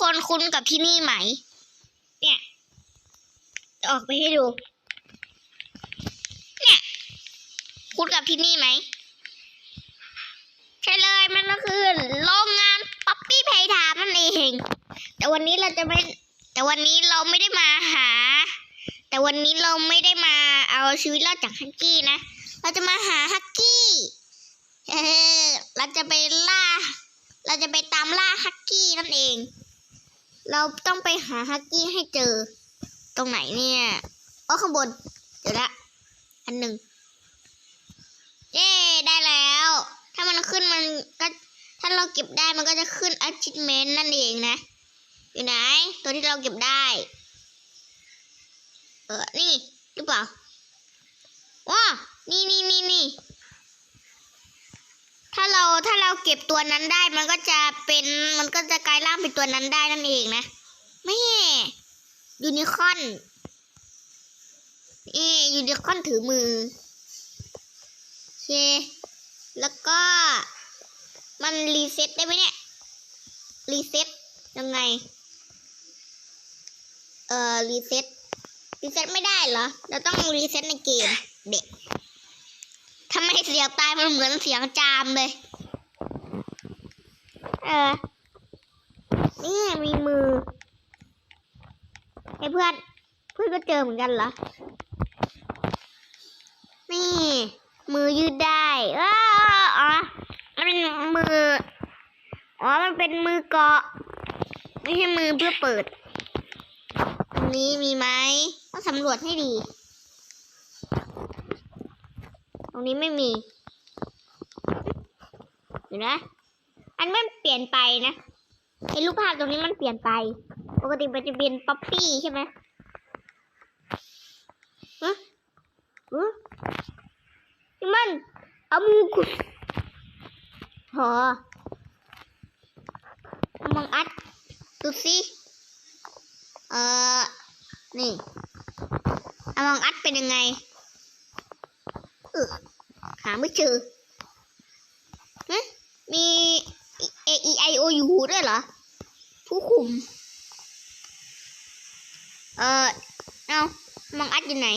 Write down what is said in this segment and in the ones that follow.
คนคุ้นกับที่นี่ไหม เนี่ยออกไปให้ดู เนี่ย คุ้นกับที่นี่ไหม ใช่เลยมันก็คือโรงงานป๊อปปี้เพย์ไทม์นั่นเอง แต่วันนี้เราจะไม่ แต่วันนี้เราไม่ได้มาหา แต่วันนี้เราไม่ได้มาเอาชีวิตรอดจากฮักกี้นะ เราจะมาหาฮักกี้เออเราจะไปล่า เราจะไปตามล่าฮักกี้นั่นเอง เราต้องไปหาฮักกี้ให้เจอ ตรงไหนเนี่ยอ๋อข้างบนเดี๋ยวละอันหนึ่งเย้ได้แล้ว ถ้ามันขึ้นมันก็ ถ้าเราเก็บได้มันก็จะขึ้น achievement นั่นเองนะ อยู่ไหน ตัวที่เราเก็บได้ เออ นี่หรือเปล่าว้านี่นี่นี่นี่ ถ้าเราถ้าเราเก็บตัวนั้นได้มันก็จะเป็นมันก็จะกลายร่างเป็นตัวนั้นได้นั่นเองนะไม่ยูนิคอนนี่ยูนิคอนถือมือโอเค แล้วก็มันรีเซ็ตได้ไหมเนี่ย รีเซ็ตยังไง เอ่อ รีเซ็ตรีเซ็ตไม่ได้เหรอ เราต้องรีเซ็ตในเกม เด็ก ทำไมเสียงตายมันเหมือนเสียงจามเลย เออ นี่มีมือไอ้เพื่อน เพื่อนก็เจอเหมือนกันเหรอ นี่ มือยืดได้อ้าอ๋อ มันเป็นมือ อ๋อ มันเป็นมือเกาะ ไม่ใช่มือเพื่อเปิด ตรงนี้มีไหมต้องสำรวจให้ดี ต รงนี้ไม่มีเห็นไหมอันมันเปลี่ยนไปนะไอ้รูปภาพตรงนี้มันเปลี่ยนไป ปกติมันจะเป็นป๊อปปี้ใช่ไหมฮะฮะนี่มันเอามือกุดหอมองอัดดูสิเอ่อ นี่อมองอัดเป็นยังไง หาไม่เจอฮะมี A E I O U ด้วยเหรอ ผู้คุม เอ่อเอามองอัดอยู่ไหน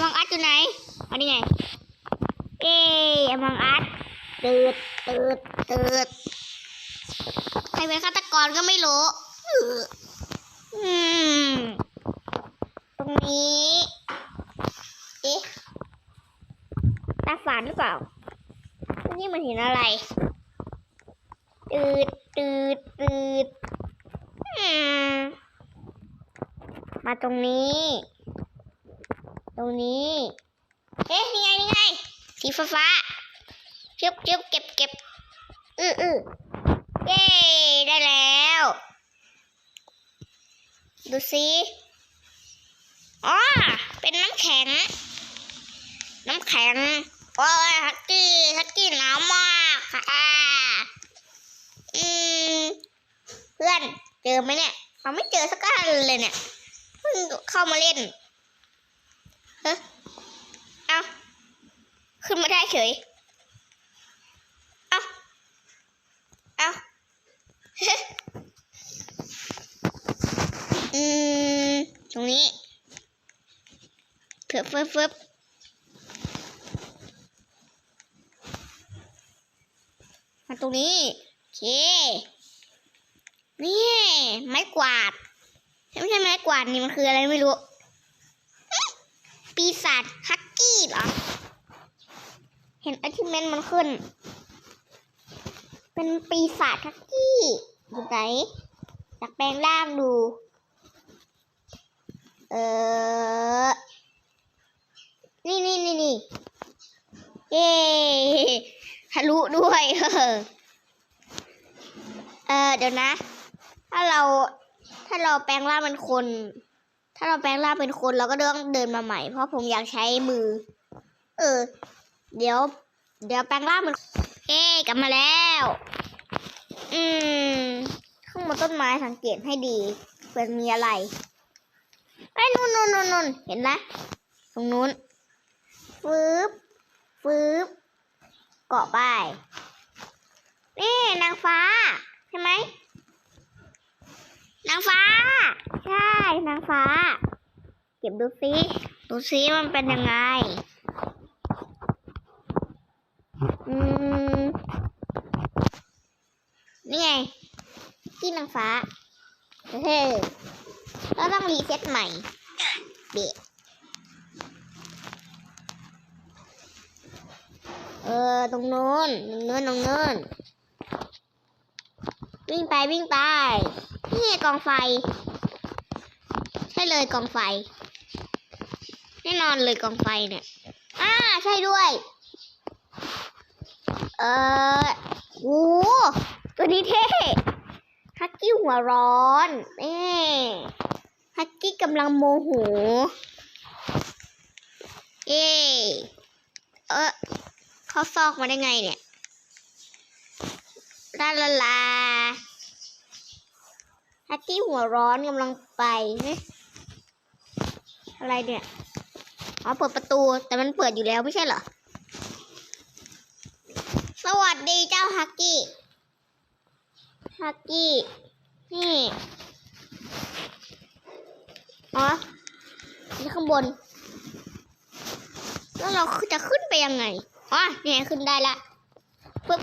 มองอัดอยู่ไหนเอานี่ไง เอ๊มองอัดตืดตืดตืดใครเป็นฆาตกรก็ไม่รู้อืออืมตรงนี้ เอ๊ะาฝาดหรือเปล่านี่มันเห็นอะไรตืดตืดตืดอืมาตรงนี้ ตรงนี้เอ๊ะนี่ไงนี่ไงสีฟ้าฟ้าๆจึ๊บจึ๊บเก็บเก็บอืออือเย้ได้แล้ว ดูสิอ๋อเป็นน้ำแข็ง น้ำแข็ง โอ้ยฮักกี้ฮักกี้หนาวมากค่ะอืมเพื่อนเจอไหมเนี่ยเราไม่เจอสักอันเลยเนี่ยเพิ่งเข้ามาเล่นเฮ้เอาขึ้นมาได้เฉยเอาเอาอืมตรงนี้เผื่อเฟิบเฟิบ มาตรงนี้โอเค นี่ ไม้กวาด ไม่ใช่ไม้กวาดนี่มันคืออะไรไม่รู้ ปีศาจฮักกี้เหรอ เห็นไอ c ิเมนมันขึ้น เป็นปีศาจฮักกี้อยู่ไหนอยากแปลงร่างดู เออ นี่นี่นี่นี่เย้ ทะลุด้วยเออเดี๋ยวนะ ถ้าเราถ้าเราแปลงร่างเป็นคน ถ้าเราแปลงร่างเป็นคนเราก็ต้องเดินมาใหม่ เพราะผมอยากใช้มือ เออ เดี๋ยว เดี๋ยวแปลงร่างเป็นเอ๊กลับมาแล้ว อืม ข้างบนต้นไม้สังเกตให้ดีเผื่อมีอะไรไอ้นู่นนู่นนู่นนู่นเห็นไหมตรงนู้นฟืบฟืบ เกาะไป นี่นางฟ้า ใช่ไหม นางฟ้า ใช่ นางฟ้า เก็บดูซิดูซิมันเป็นยังไง อืม นี่ไง ที่นางฟ้า เฮ้ก็ต้องรีเซ็ตใหม่ เบะ ออตรงโน้นตรงโน้นตรงโน้นวิ่งไปวิ่งไปนี่กองไฟ ใช่เลยกองไฟแน่นอนเลยกองไฟเนี่ยอ่าใช่ด้วย เออโอ้ตัวนี้เท่ฮักกี้หัวร้อนเอ๊ฮักกี้กำลังโมโหเอ๊เออาซอกมาได้ไงเนี่ยลาลาลาฮักกี้หัวร้อนกำลังไปอะไรเนี่ยอ๋อเปิดประตูแต่มันเปิดอยู่แล้วไม่ใช่เหรอ สวัสดีเจ้าฮักกี้ ฮักกี้ นี่อ๋อนี่ข้างบน แล้วเราจะขึ้นไปยังไง อ๋อเนี่ยขึ้นได้ละปึ๊บ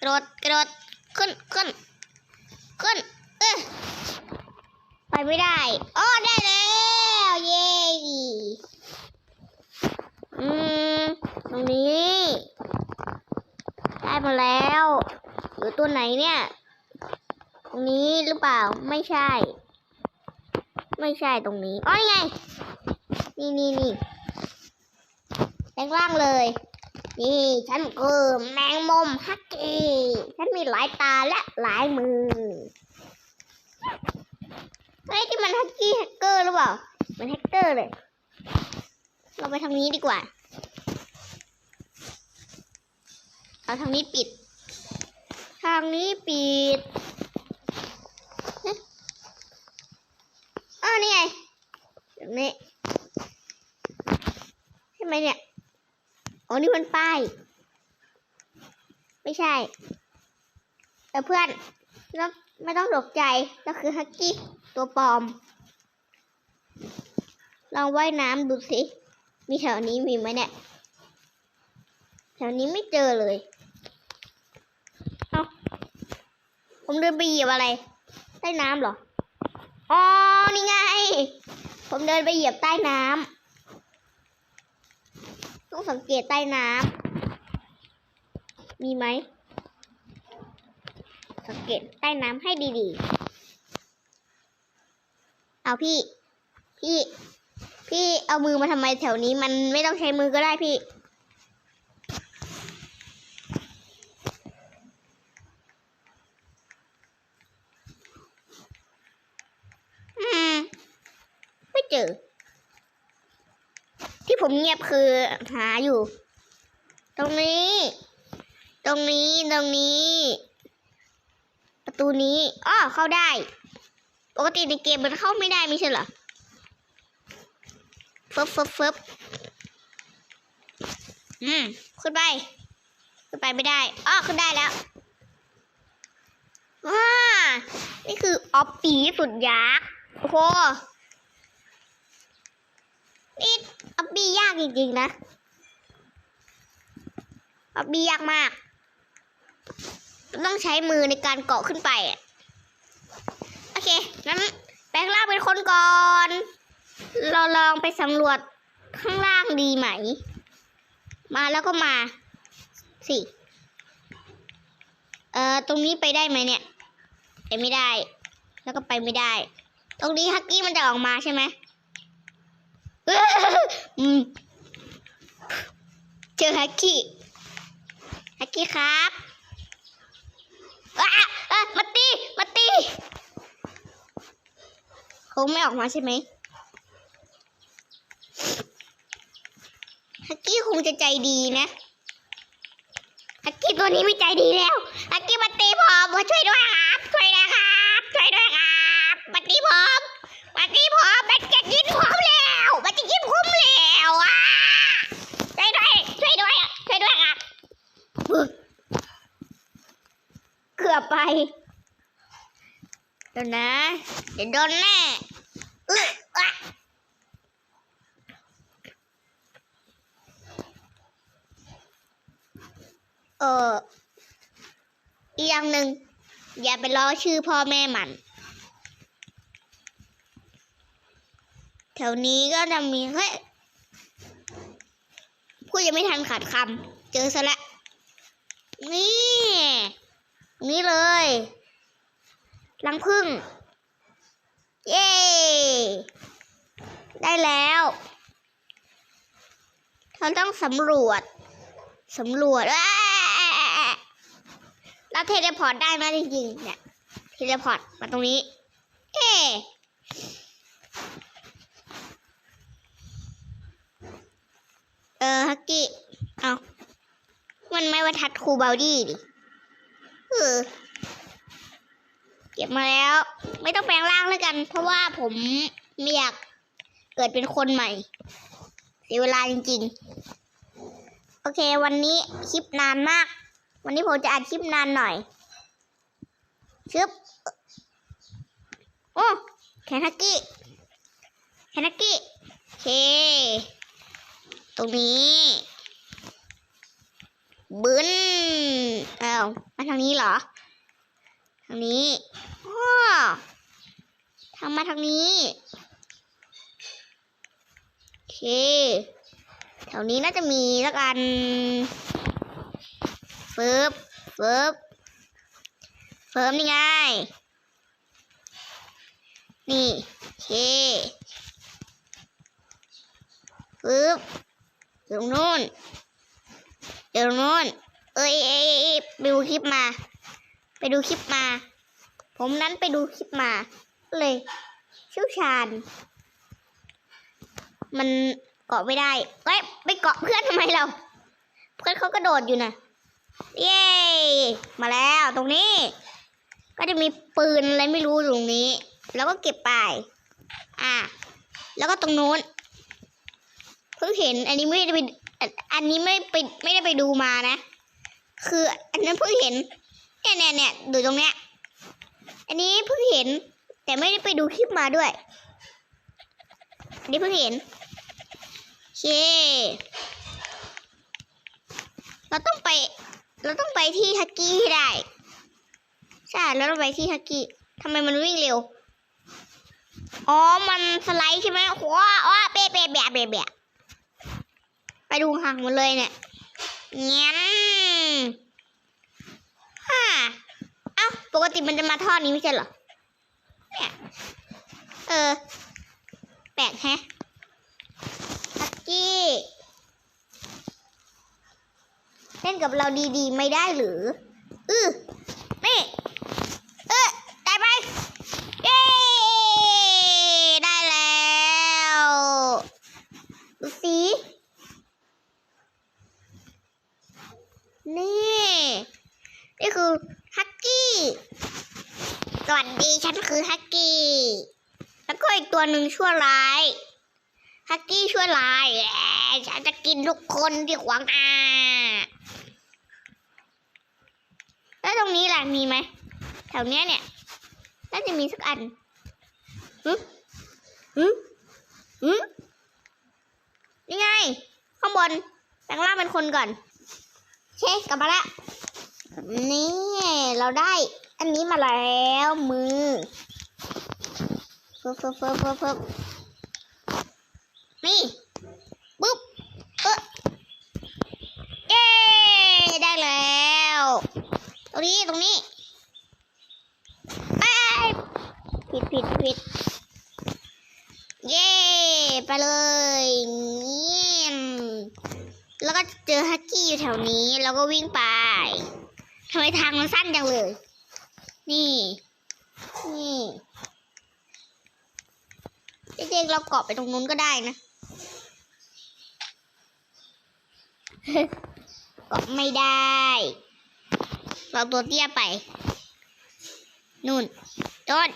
กระโดดกระโดดขึ้นขึ้นขึ้นเออไปไม่ได้อ๋อได้แล้วเย้อืมตรงนี้ ได้มาแล้วหรือตัวไหนเนี่ยตรงนี้หรือเปล่าไม่ใช่ ไม่ใช่ตรงนี้อ๋อไง นี่นี่นี่แปลงร่างเลย นี่ฉันคือแมงมุมฮักกี้ฉันมีหลายตาและหลายมือเฮ้ยที่มันฮักกี้แฮกเกอร์หรือเปล่า มันแฮกเกอร์เลย เราไปทางนี้ดีกว่า เอาทางนี้ปิด ทางนี้ปิดเอ๊ะอ้าวนี่ไงตรงนี้ใช่ไหมเนี่ย อ๋อนี่มันป้าย ไม่ใช่ แต่เพื่อนเราไม่ต้องตกใจเราคือฮักกี้ตัวปลอม ลองว่ายน้ำดูสิ มีแถวนี้มีไหมเนี่ย แถวนี้ไม่เจอเลย เอาผมเดินไปเหยียบอะไร ใต้น้ำเหรอ อ๋อ นี่ไง ผมเดินไปเหยียบใต้น้ำ ต้องสังเกตใต้น้ำมีไหม สังเกตใต้น้ำให้ดีๆ เอาพี่ พี่ พี่เอามือมาทำไมแถวนี้มันไม่ต้องใช้มือก็ได้พี่ อืม ไม่เจอ ที่ ผมเงียบคือหาอยู่ ตรงนี้ ตรงนี้ ตรงนี้ ประตูนี้อ้อเข้าได้ ปกติในเกมมันเข้าไม่ได้ไม่ใช่เหรอฟึบฟึบฟึบอืม ขึ้นไป ขึ้นไปไม่ได้ อ้อ ขึ้นได้แล้ว ว้า นี่คือออฟปีสุดยักษ์ โอ้โห นี่ออบบี้ยากจริงๆนะออบบี้ยากมาก ต้องใช้มือในการเกาะขึ้นไป โอเคงั้นแปลงร่างเป็นคนก่อน เราลองไปสำรวจข้างล่างดีไหม มาแล้วก็มาสิเอ่อ ตรงนี้ไปได้ไหมเนี่ยไปไม่ได้ แล้วก็ไปไม่ได้ ตรงนี้ฮักกี้มันจะออกมาใช่ไหม เจอฮักกี้ฮักกี้ครับอ้าอะมาตีมาตีคงไม่ออกมาใช่ไหมฮักกี้คงจะใจดีนะฮักกี้ตัวนี้ไม่ใจดีแล้วฮักกี้มาตีผมมาช่วยด้วยครับช่วยด้วยครับ ช่วยด้วยครับมาตีผมมาตีผมมันจะกินผม แล้มันจะกินผมแล้วอะช่วยด้วยช่วยด้วยช่วยด้วยครับเกือบไปเดี๋ยวนะเดี๋ยวโดนแน่อออะเอออีกอย่างหนึ่งอย่าไปล้อชื่อพ่อแม่มัน ถวนี้ก็จะมีเฮ้ยพูดยังไม่ทันขาดคำเจอซะแล้วนี่ นี่เลยรังพึ่ง เย้ ได้แล้วเราต้องสำรวจสำรวจแล้วเทเลพอร์ตได้ไหมจริงๆเนี่ยเทเลพอร์ตมาตรงนี้ เอ๊ะ เออฮักกี้ เอามันไม่ว่าทัดครูเบลดี้ดิเออเก็บมาแล้ว ไม่ต้องแปลงร่างแล้วกัน เพราะว่าผมไม่อยากเกิดเป็นคนใหม่ เสียเวลาจริง ๆ โอเค วันนี้คลิปนานมาก วันนี้ผมจะอัดคลิปนานหน่อยชึบโอ้แคนักกี้แคนักกี้โอเค รงนี้บึ้นอ้ามาทางนี้เหรอ ทางนี้อ้อทางมาทางนี้ โอเค แถวนี้น่าจะมีแล้วกันเฟิบเฟิบเฟิบนี่ไง นี่ โอเคฟึบ ตรงนู้นเดี๋ยวนู้นเอ้ยเอ้ยไปดูคลิปมา ไปดูคลิปมา ผมนั้นไปดูคลิปมา เลยชี่ยวชาญ มันเกาะไม่ได้เอ้ยไปเกาะเพื่อนทำไมเรา เพื่อนเขากระโดดอยู่นะเย้มาแล้วตรงนี้ ก็จะมีปืนอะไรไม่รู้อยู่ตรงนี้ แล้วก็เก็บไป อะแล้วก็ตรงนู้น เพิ่งเห็นอันนี้ไม่ได้ไปอันนี้ไม่ไปไม่ได้ไปดูมานะ คืออันนั้นเพิ่งเห็นเนี่ยเนี่ยเนี่ยดูตรงเนี้ยอันนี้เพิ่งเห็น แต่ไม่ได้ไปดูคลิปมาด้วยอันนี้เพิ่งเห็นเคเราต้องไป เราต้องไปที่ฮักกี้ให้ได้ใช่แล้วเราไปที่ฮักกี้ทำไมมันวิ่งเร็ว อ๋อ มันสไลด์ใช่ไหมว้าว้าเป๊ะเป๊ะแบะแบะแบะ ไปดูห่างหมดเลยเนี่ยเงี้ยฮ่าเอ้าปกติมันจะมาท่อนี้ไม่ใช่เหรอเนี่ยเออแปลกแฮะฮักกี้เล่นกับเราดีๆ ไม่ได้หรือ อือนี่ เออได้ไป เย้ ได้แล้ว ดูสิ นี่ นี่คือฮักกี้ สวัสดีฉันคือฮักกี้ แล้วก็อีกตัวหนึ่งชั่วร้ายฮักกี้ชั่วร้ายแฉันจะกินทุกคนที่ขวางหน้าแล้วตรงนี้ล่ะมีไหมแถวเนี้ยเนี่ยน่าจะมีสักอันฮึฮึฮึนี่ไง ข้างบนแปลงร่างเป็นคนก่อน เคกลับมาละนี่เราได้ อันนี้มาแล้วมือเฟิบเฟิบเฟิบเฟิบเฟิบนี่ปุ๊บเออเย้ได้แล้ว ตรงนี้ตรงนี้เอ้ยผิดผิดผิดเย้ไปเลยเงี้ยมแล้ว ก็เจอฮักกี้อยู่แถวนี้ แล้วก็วิ่งไปทำไมทางมันสั้นจังเลย นี่ นี่จริงๆเราเกาะไปตรงนู้นก็ได้นะเกาะไม่ได้ เราตัวเตี้ยไป นู่นต้น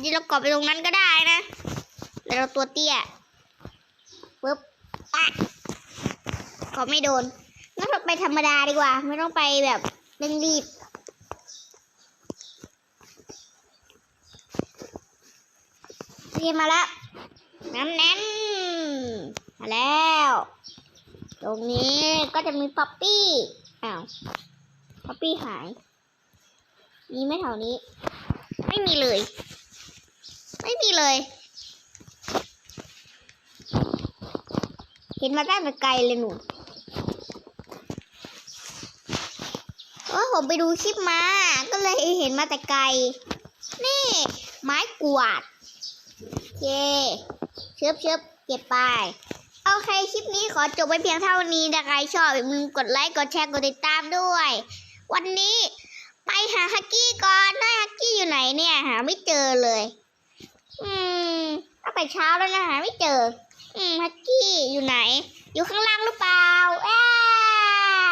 นี่เราเกาะไปตรงนั้นก็ได้นะแต่เราตัวเตี้ยปึ๊บอะ เกาไม่โดนงั้นเราไปธรรมดาดีกว่า ไม่ต้องไปแบบเร่งรีบเรียนมาแล้วน้ำแน่นมาแล้ว ตรงนี้ก็จะมีป๊อปปี้อ้าวป๊อปปี้หายมีไหมแถวนี้ ไม่มีเลย ไม่มีเลย เห็นมาได้แต่ไกลเลยหนูโอ้ ผมไปดูคลิปมา ก็เลยเห็นมาแต่ไกล นี่ ไม้กวาดโอเคเชิบเชิบเก็บไปโอเคคลิปนี้ขอจบไว้เพียงเท่านี้นะใครชอบอย่าลืมกดไลค์กดแชร์กดติดตามด้วย วันนี้ไปหาฮักกี้ก่อนนะฮักกี้อยู่ไหนเนี่ย หาไม่เจอเลย อืมตั้งแต่เช้าแล้วนะหาไม่เจอ อืมฮักกี้อยู่ไหน อยู่ข้างล่างหรือเปล่าเอ้